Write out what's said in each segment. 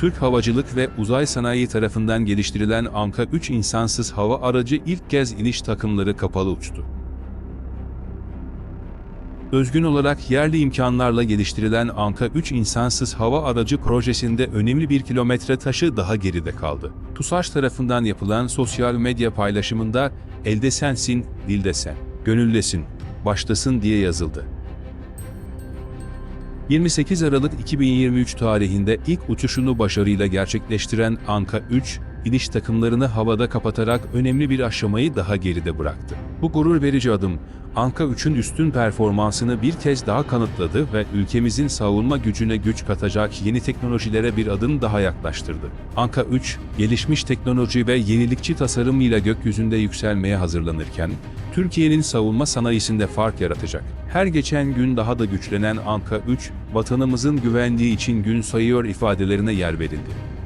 Türk Havacılık ve Uzay Sanayi tarafından geliştirilen Anka 3 insansız hava aracı ilk kez iniş takımları kapalı uçtu. Özgün olarak yerli imkanlarla geliştirilen Anka 3 insansız hava aracı projesinde önemli bir kilometre taşı daha geride kaldı. TUSAŞ tarafından yapılan sosyal medya paylaşımında elde sensin, dilde sen, gönüldesin, baştasın diye yazıldı. 28 Aralık 2023 tarihinde ilk uçuşunu başarıyla gerçekleştiren Anka 3, iniş takımlarını havada kapatarak önemli bir aşamayı daha geride bıraktı. Bu gurur verici adım, Anka 3'ün üstün performansını bir kez daha kanıtladı ve ülkemizin savunma gücüne güç katacak yeni teknolojilere bir adım daha yaklaştırdı. Anka 3, gelişmiş teknoloji ve yenilikçi tasarımıyla gökyüzünde yükselmeye hazırlanırken, Türkiye'nin savunma sanayisinde fark yaratacak. Her geçen gün daha da güçlenen Anka 3, vatanımızın güvenliği için gün sayıyor ifadelerine yer verildi.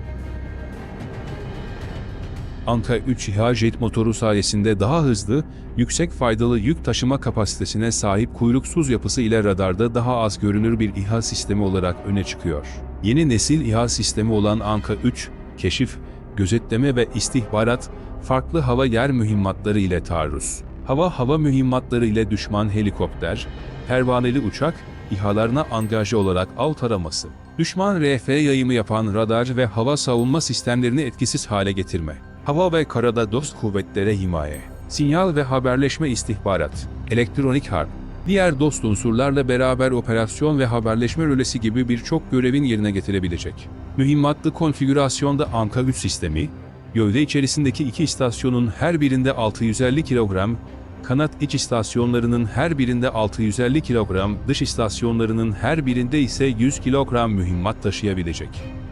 Anka 3 İHA jet motoru sayesinde daha hızlı, yüksek faydalı yük taşıma kapasitesine sahip kuyruksuz yapısı ile radarda daha az görünür bir İHA sistemi olarak öne çıkıyor. Yeni nesil İHA sistemi olan Anka 3, keşif, gözetleme ve istihbarat, farklı hava yer mühimmatları ile taarruz. Hava hava mühimmatları ile düşman helikopter, pervaneli uçak, İHA'larına angaje olarak av taraması. Düşman RF yayımı yapan radar ve hava savunma sistemlerini etkisiz hale getirme. Hava ve karada dost kuvvetlere himaye. Sinyal ve haberleşme istihbarat. Elektronik harp. Diğer dost unsurlarla beraber operasyon ve haberleşme rölesi gibi birçok görevin yerine getirebilecek. Mühimmatlı konfigürasyonda Anka 3 sistemi, gövde içerisindeki iki istasyonun her birinde 650 kilogram, kanat iç istasyonlarının her birinde 650 kilogram, dış istasyonlarının her birinde ise 100 kilogram mühimmat taşıyabilecek.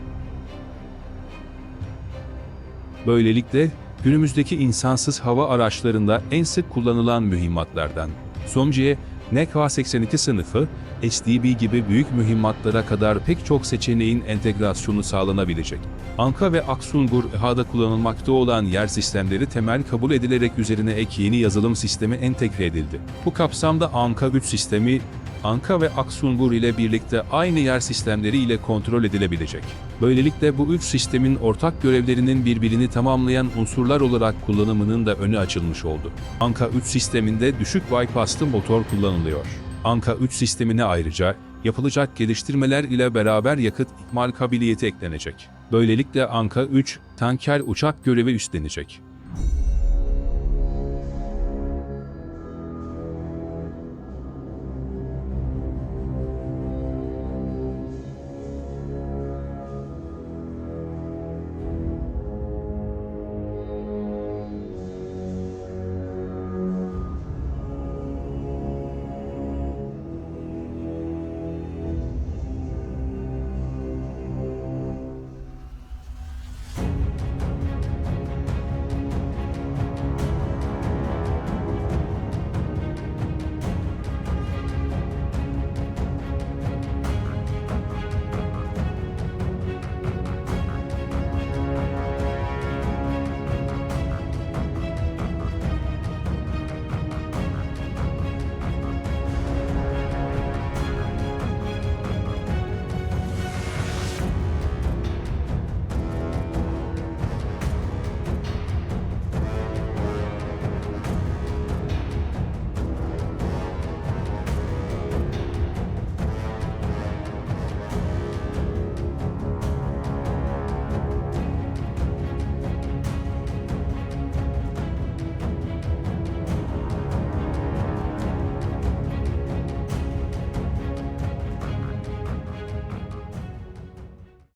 Böylelikle günümüzdeki insansız hava araçlarında en sık kullanılan mühimmatlardan Somciye, NK-82 sınıfı, SDB gibi büyük mühimmatlara kadar pek çok seçeneğin entegrasyonu sağlanabilecek. Anka ve Aksungur İHA'da kullanılmakta olan yer sistemleri temel kabul edilerek üzerine ek yeni yazılım sistemi entegre edildi. Bu kapsamda Anka 3 sistemi, Anka ve Aksungur ile birlikte aynı yer sistemleri ile kontrol edilebilecek. Böylelikle bu üç sistemin ortak görevlerinin birbirini tamamlayan unsurlar olarak kullanımının da önü açılmış oldu. Anka 3 sisteminde düşük bypasslı motor kullanılıyor. Anka 3 sistemine ayrıca yapılacak geliştirmeler ile beraber yakıt ikmal kabiliyeti eklenecek. Böylelikle Anka 3 tanker uçak görevi üstlenecek.